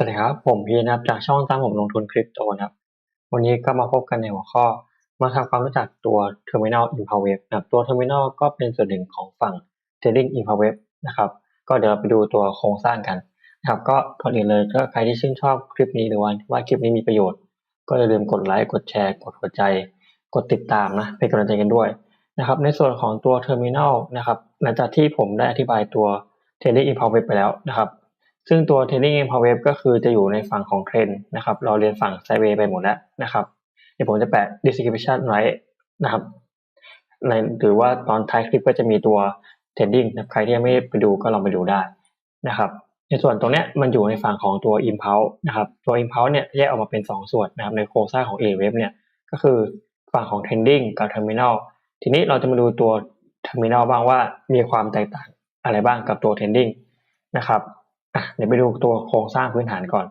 สวัสดีครับ ผมพีนะครับจากช่องตามผมลงทุนคริปโตนะครับ วันนี้ก็มาพบกันในหัวข้อ มาทำความรู้จักตัว Terminal Impulse b นะครับตัว Terminal ก็เป็นส่วนหนึ่งของฝั่ง Trading Impulse b นะครับก็เดี๋ยวไปดูตัวโครงสร้างกันนะครับก็ก่อนอื่นเลยถ้าใครที่ชื่นชอบคลิปนี้หรือว่าว่าคลิปนี้มีประโยชน์ ก็อย่าลืมกดไลค์กดแชร์ กดหัวใจ กดติดตามนะเป็นกำลังใจกันด้วยนะครับในส่วนของตัว Terminal นะครับหลังจากที่ผมได้อธิบายตัว Trading Impulse b ไปแล้วนะครับ ซึ่งตัว Trading Impulse Wave ก็คือจะอยู่ในฝั่งของเทรนนะครับ เราเรียนฝั่งไซเวย์ไปหมดแล้วนะครับ เดี๋ยวผมจะแปะ description ไว้นะครับในหรือว่าตอนท้ายคลิปก็จะมีตัว Trading นะใครที่ยังไม่ไปดูก็ลองไปดูได้นะครับในส่วนตรงเนี้ยมันอยู่ในฝั่งของตัว Impulse นะครับตัว Impulse เนี่ยแยกออกมาเป็น 2 ส่วนนะครับในโครงสร้างของ A Wave เนี่ยก็คือฝั่งของ Trending กับ Terminal ทีนี้เราจะมาดูตัว Terminal บ้างว่ามีความแตกต่างอะไรบ้างกับตัว Trending นะครับ เดี๋ยวไปดูตัวโครงสร้างพื้นฐานก่อน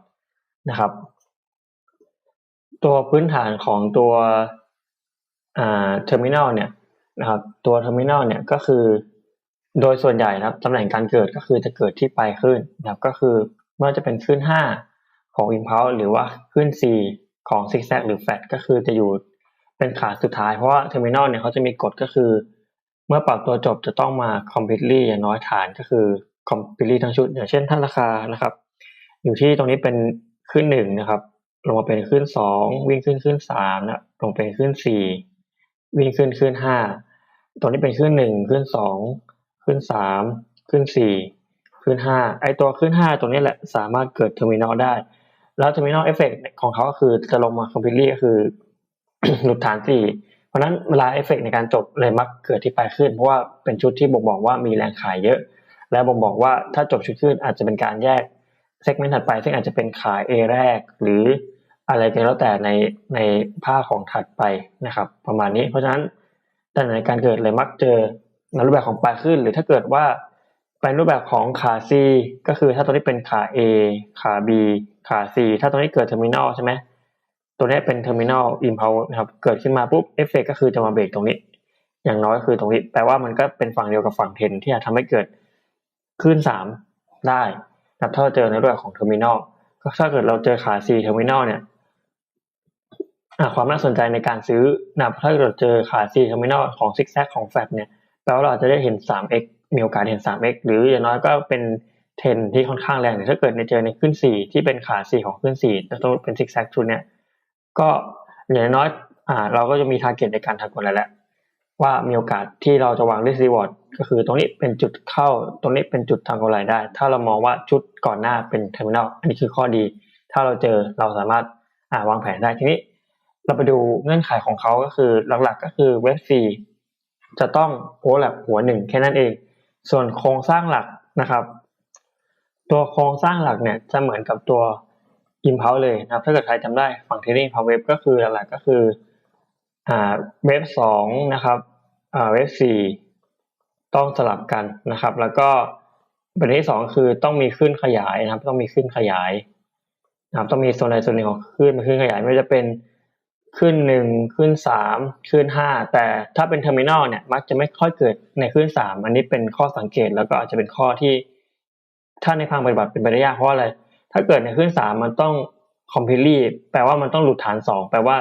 นะครับ ตัวพื้นฐานของตัวอ่า Terminal เนี่ยนะครับ ตัว Terminal เนี่ยก็คือ โดยส่วนใหญ่นะครับตำแหน่งการเกิดก็คือจะเกิดที่ปลายขึ้นนะครับ ก็คือไม่ว่าจะเป็นขึ้น5 ของ Impulse หรือว่าขึ้น4 ของ Zigzag หรือ Flat ก็คือจะอยู่เป็นขาสุดท้ายเพราะว่า Terminal เนี่ยเขาจะมีกฎก็คือ เมื่อปรับตัวจบจะต้องมา completely อย่างน้อยฐานก็คือ completely ทั้งชุด อย่างเช่นถ้าราคานะครับ อยู่ที่ตรงนี้เป็นขึ้นหนึ่งนะครับ ลงมาเป็นขึ้นสองวิ่งขึ้นขึ้นสามนะลงเป็นขึ้นสี่วิ่งขึ้นขึ้นห้าตรงนี้เป็นขึ้นหนึ่งขึ้นสองขึ้นสามขึ้นสี่ขึ้นห้าไอตัวขึ้นห้าตรงนี้แหละสามารถเกิดเทอร์มินอลได้ แล้วเทอร์มินอลเอฟเฟกของเขาก็คือจะลงมา completely ก็คือหลุดฐานสี่เพราะนั้นเวลาเอฟเฟกในการจบเลยมักเกิดที่ปลายขึ้น เพราะว่าเป็นชุดที่บ่งบอกว่ามีแรงขายเยอะ และบ่งบอกว่าถ้าจบชุดขึ้นอาจจะเป็นการแยกเซกเมนต์ถัดไป ซึ่งอาจจะเป็นขาย A แรก หรืออะไรก็แล้วแต่ในในภาคของถัดไปนะครับ ประมาณนี้เพราะฉะนั้นแต่ในการเกิดเลยมักเจอในรูปแบบของปลายขึ้น หรือถ้าเกิดว่าเป็นรูปแบบของขา C ก็คือถ้าตัวนี้เป็นขา A ขา B ขา C ถ้าตัวนี้เกิดเทอร์มินอลใช่ไหมตัวนี้เป็นเทอร์มินอลอิมพาวนะครับเกิดขึ้นมาปุ๊บเอฟเฟกก็คือจะมาเบรกตรงนี้ อย่างน้อยคือตรงนี้ แปลว่ามันก็เป็นฝั่งเดียวกับฝั่งเทนที่อาจทำให้เกิด ขึ้นสามได้นะครับถ้าเราเจอในรูปแบบของเทอร์มินอลก็ถ้าเกิดเราเจอขา C เทอร์มินอลเนี่ยความน่าสนใจในการซื้อนะถ้าเกิดเจอขา C เทอร์มินอลของซิกแซกของแฟบเนี่ยแปลว่าเราจะได้เห็น 3x มีโอกาสเห็น 3x หรืออย่างน้อยก็เป็นเทนที่ค่อนข้างแรงถ้าเกิดในเจอในขึ้น 4 ที่เป็นขา C ของขึ้น4แล้วต้องเป็นซิกแซกชุดเนี่ยก็อย่างน้อยอ่าเราก็จะมีทาร์เก็ตในการทำกลแล้วแหละว่ามีโอกาสที่เราจะวาง risk reward ก็คือตรงนี้เป็นจุดเข้าตรงนี้เป็นจุดทำกำไรได้ ถ้าเรามองว่าชุดก่อนหน้าเป็น terminal อันนี้คือข้อดี ถ้าเราเจอเราสามารถอ่าวางแผนได้ทีนี้ เราไปดูเงื่อนไขของเขาก็คือหลักๆก็คือเว็บฟีจะต้องโอเวอร์แลปหัวหนึ่งแค่นั้นเอง ส่วนโครงสร้างหลักนะครับ ตัวโครงสร้างหลักเนี่ยจะเหมือนกับตัว Impulse เลยนะครับ ถ้าเกิดใครจำได้ฝั่ง Trading Impulse Wave ก็คือหลักๆก็คืออ่าเว็บสองนะครับอ่าเว็บสี่ ต้องสลับกันนะครับ แล้วก็ประเด็นที่สองคือต้องมีขึ้นขยายนะครับ ต้องมีขึ้นขยายนะครับต้องมีโซนใดโซนหนึ่งของขึ้นมาขึ้นขยายไม่ว่าจะเป็นขึ้นหนึ่งขึ้นสามขึ้นห้าแต่ถ้าเป็นเทอร์มินอลเนี่ยมักจะไม่ค่อยเกิดในขึ้นสามอันนี้เป็นข้อสังเกตแล้วก็อาจจะเป็นข้อที่ ถ้าในทางปฏิบัติเป็นไปได้ยากเพราะอะไร ถ้าเกิดในขึ้นสามมันต้องคอมพิลี่แปลว่ามันต้องหลุดฐานสองแปลว่า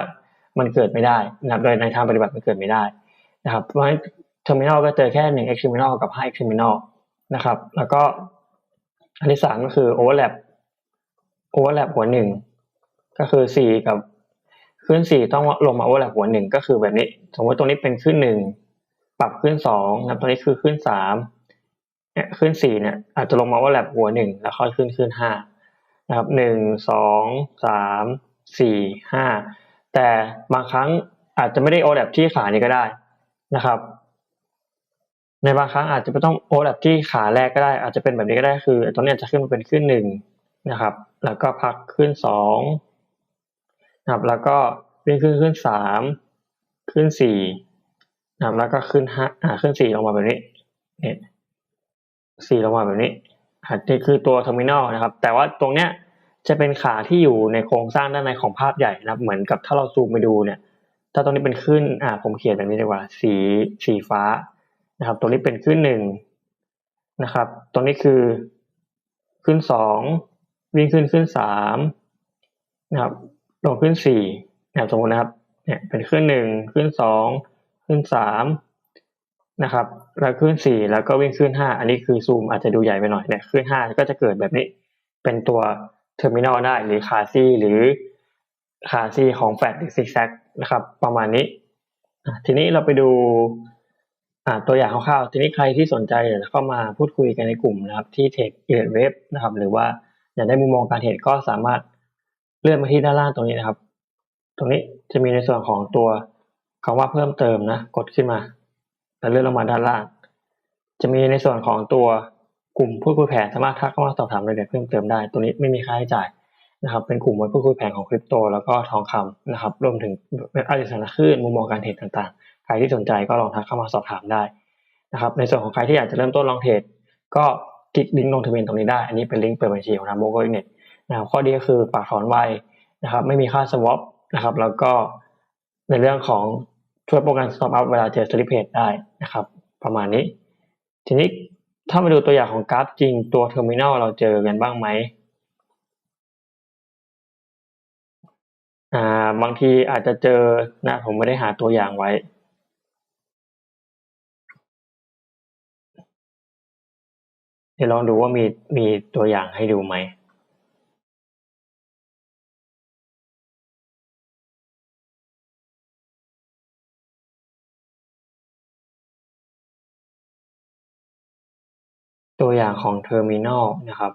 มันเกิดไม่ได้นะครับโดยในทางปฏิบัติมันเกิดไม่ได้นะครับ เพราะฉะนั้น เทอร์มินอลก็เจอแค่หนึ่ง x terminal กับห้า x terminal นะครับ แล้วก็อันที่สามก็คือ overlap overlap หัวหนึ่งก็คือสี่กับขึ้นสี่ต้องลงมา overlap หัวหนึ่งก็คือแบบนี้ สมมติตรงนี้เป็นขึ้นหนึ่งปรับขึ้นสองนะตรงนี้คือขึ้นสามเนี่ยขึ้นสี่เนี่ยอาจจะลงมา overlap หัวหนึ่งแล้วค่อยขึ้นขึ้นห้านะครับหนึ่งสองสามสี่ห้าแต่บางครั้งอาจจะไม่ได้โอเวอร์แลปที่ขานี้ก็ได้นะครับ ในบางครั้งอาจจะไม่ต้องโอแลปที่ขาแรกก็ได้ อาจจะเป็นแบบนี้ก็ได้คือตรงนี้จะขึ้นมาเป็นขึ้นหนึ่งนะครับ แล้วก็พักขึ้นสองนะครับ แล้วก็วิ่งขึ้นขึ้นสามขึ้นสี่นะครับ แล้วก็ขึ้นห้าอ่าขึ้นสี่ลงมาแบบนี้เนี่ยสี่ลงมาแบบนี้อันนี้คือตัวเทอร์มินอลนะครับ แต่ว่าตรงเนี้ยจะเป็นขาที่อยู่ในโครงสร้างด้านในของภาพใหญ่นะครับ เหมือนกับถ้าเราซูมไปดูเนี่ย ถ้าตรงนี้เป็นขึ้นอ่าผมเขียนแบบนี้ดีกว่า สีสีฟ้า นะครับตรงนี้เป็นขึ้นหนึ่งนะครับตรงนี้คือขึ้นสองวิ่งขึ้นขึ้นสามนะครับลงขึ้นสี่นะครับสมมตินะครับเนี่ยเป็นขึ้นหนึ่งขึ้นสองขึ้นสามนะครับแล้วขึ้นสี่แล้วก็วิ่งขึ้นห้าอันนี้คือซูมอาจจะดูใหญ่ไปหน่อยเนี่ยขึ้นห้าก็จะเกิดแบบนี้เป็นตัวเทอร์มินอลได้หรือคาซีหรือคาซีของแฟลตหรือซิกแซกนะครับประมาณนี้ทีนี้เราไปดู ตัวอย่างคร่าวๆทีนี้ใครที่สนใจเดี๋ยวเข้ามาพูดคุยกันในกลุ่มนะครับที่เทคเอเว็บนะครับ หรือว่าอยากได้มุมมองการเทรดก็สามารถเลื่อนมาที่ด้านล่างตรงนี้นะครับ ตรงนี้จะมีในส่วนของตัวคำว่าเพิ่มเติมนะ กดขึ้นมาแล้วเลื่อนลงมาด้านล่าง จะมีในส่วนของตัวกลุ่มพูดคุยแผนสามารถทักเข้ามาสอบถามรายละเอียดเพิ่มเติมได้ ตัวนี้ไม่มีค่าใช้จ่ายนะครับ เป็นกลุ่มไว้พูดคุยแผนของคริปโต แล้วก็ทองคำนะครับ รวมถึงอริสันคลื่นมุมมองการเทรดต่างๆ ใครที่สนใจก็ลองทักเข้ามาสอบถามได้นะครับ ในส่วนของใครที่อยากจะเริ่มต้นลองเทรดก็คลิกลิงก์ลงทะเบียนตรงนี้ได้ อันนี้เป็นลิงก์เปิดบัญชีของทางโบโกอินเน็ตนะครับข้อดีก็คือฝากถอนไวนะครับ ไม่มีค่าสวอปนะครับ แล้วก็ในเรื่องของช่วยป้องกันสต็อปอัพเวลาเจอสลิปเพจได้นะครับ ประมาณนี้ ทีนี้ถ้ามาดูตัวอย่างของกราฟจริงตัวเทอร์มินอลเราเจอกันบ้างไหมอ่าบางทีอาจจะเจอนะผมไม่ได้หาตัวอย่างไว้ เดี๋ยวลองดูว่ามีมีตัวอย่างให้ดูไหมตัวอย่างของเทอร์มินอลนะครับ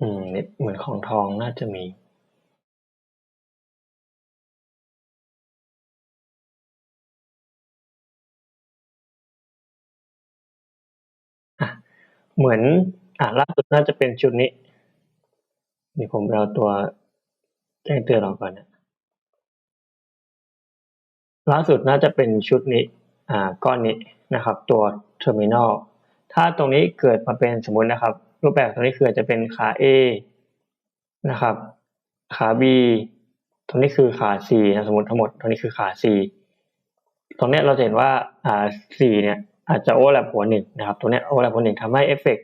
อืมเหมือนของทองน่าจะมี เหมือนอ่าล่าสุดน่าจะเป็นชุดนี้นี่ผมเอาตัวแจ้งเตือนออกก่อนนะล่าสุดน่าจะเป็นชุดนี้อ่าก้อนนี้นะครับ ตัวเทอร์มินอลถ้าตรงนี้เกิดมาเป็นสมมุตินะครับ รูปแบบตรงนี้คือจะเป็นขา A นะครับ ขา B ตรงนี้คือขา C นะสมมติทั้งหมดตรงนี้คือขา C ตรงนี้เราเห็นว่าอ่า C เนี่ย อาจจะโอร์แลปหัวหนึ่งนะครับตรงนี้โอร์แลปหัวหนึ่งทำให้เอฟเฟก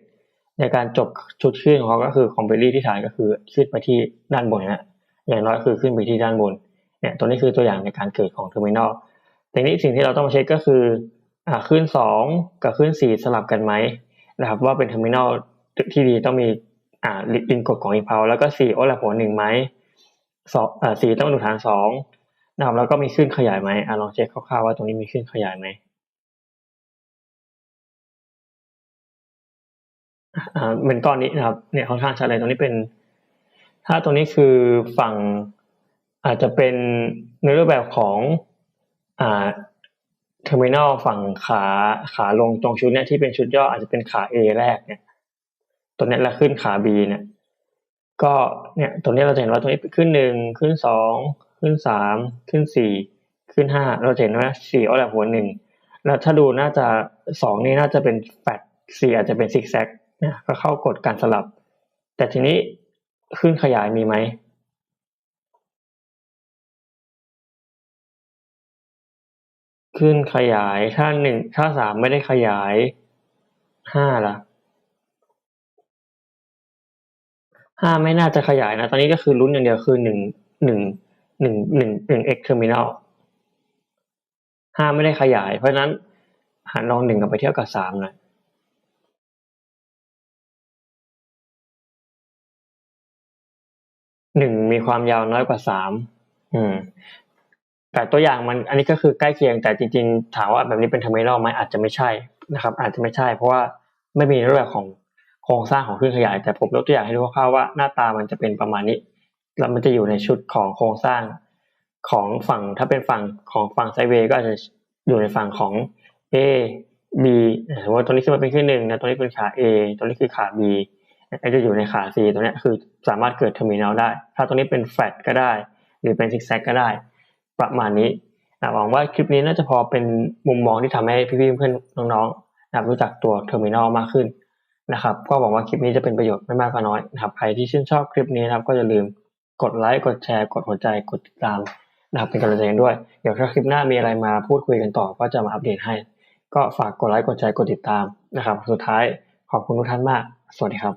ในการจบชุดขึ้นของเขาก็คือคอมเพลลี่ที่ถ่ายก็คือขึ้นไปที่ด้านบนนะอย่างน้อยคือขึ้นไปที่ด้านบนเนี่ยตัวนี้คือตัวอย่างในการเกิดของเทอร์มินอลแต่นี้สิ่งที่เราต้องมาเช็คก็คืออ่าขึ้นสองกับขึ้นสี่สลับกันไหมนะครับ ว่าเป็นเทอร์มินอลที่ดีต้องมีอ่าลิงกดของอินพาวแล้วก็สี่โอลาหัวหนึ่งไหมสองอ่าสี่ต้องดูฐานสองนะครับแล้วก็มีขึ้นขยายไหมอ่าลองเช็คคร่าวๆว่าตรงนี้มีขึ้นขยายไหม อ่าเป็นก้อนนี้นะครับเนี่ยค่อนข้างชัดเลยตรงนี้เป็น ถ้าตรงนี้คือฝั่งอาจจะเป็นในรูปแบบของอ่าเทอร์มินอลฝั่งขาขาลงตรงชุดเนี้ยที่เป็นชุดย่ออาจจะเป็นขา A แรกเนี่ยตัวนี้แล้วขึ้นขา B เนี่ย ก็เนี่ยตัวนี้เราจะเห็นว่าตัวนี้ขึ้นหนึ่งขึ้นสองขึ้นสามขึ้นสี่ขึ้นห้าเราเห็นว่าสี่เอาแบบหัวหนึ่งแล้วถ้าดูน่าจะสองนี่น่าจะเป็นแฟดสี่อาจจะเป็นซิกแซก ก็เข้ากดการสลับ แต่ทีนี้ขึ้นขยายมีไหมขึ้นขยายถ้าหนึ่งถ้าสามไม่ได้ขยายห้าล่ะห้าไม่น่าจะขยายนะ ตอนนี้ก็คือลุ้นอย่างเดียวคือหนึ่งหนึ่งหนึ่งหนึ่งหนึ่ง x terminal ห้าไม่ได้ขยาย เพราะนั้นหันลองหนึ่งกับไปเทียบกับสามหน่อย หนึ่งมีความยาวน้อยกว่าสามอืม แต่ตัวอย่างมัน อันนี้ก็คือใกล้เคียงแต่จริงๆถามว่าแบบนี้เป็นเทอร์มินอลไหมอาจจะไม่ใช่นะครับ อาจจะไม่ใช่ เพราะว่าไม่มีรูปแบบของโครงสร้างของครื่องขยาย แต่ผมยกตัวอย่างให้ดูคร่าวๆว่าหน้าตามันจะเป็นประมาณนี้แล้วมันจะอยู่ในชุดของโครงสร้างของฝั่งถ้าเป็นฝั่งของฝั่งไซเวย์ก็อาจจะอยู่ในฝั่งของ A B สมมติตัวนี้ขึ้นมาเป็นขึ้นหนึ่งนะตัวนี้เป็นขา A ตัวนี้คือขา B ก็จะอยู่ในขา C ตัวนี้คือสามารถเกิดเทอร์มินอลได้ ถ้าตัวนี้เป็นแฟลตก็ได้ หรือเป็นซิกแซกก็ได้ ประมาณนี้หวังว่าคลิปนี้น่าจะพอเป็นมุมมองที่ทำให้พี่ๆเพื่อนน้องๆรู้จักตัวเทอร์มินอลมากขึ้นนะครับก็หวังว่าคลิปนี้จะเป็นประโยชน์ไม่มากก็น้อยนะครับใครที่ชื่นชอบคลิปนี้นะครับ ก็อย่าลืมกดไลค์กดแชร์ กดหัวใจกดติดตามนะครับเป็นกำลังใจกันด้วย เดี๋ยวถ้าคลิปหน้ามีอะไรมาพูดคุยกันต่อก็จะมาอัปเดตให้ ก็ฝากกดไลค์กดแชร์กดติดตามนะครับ สุดท้ายขอบคุณทุกท่านมาก สวัสดีครับ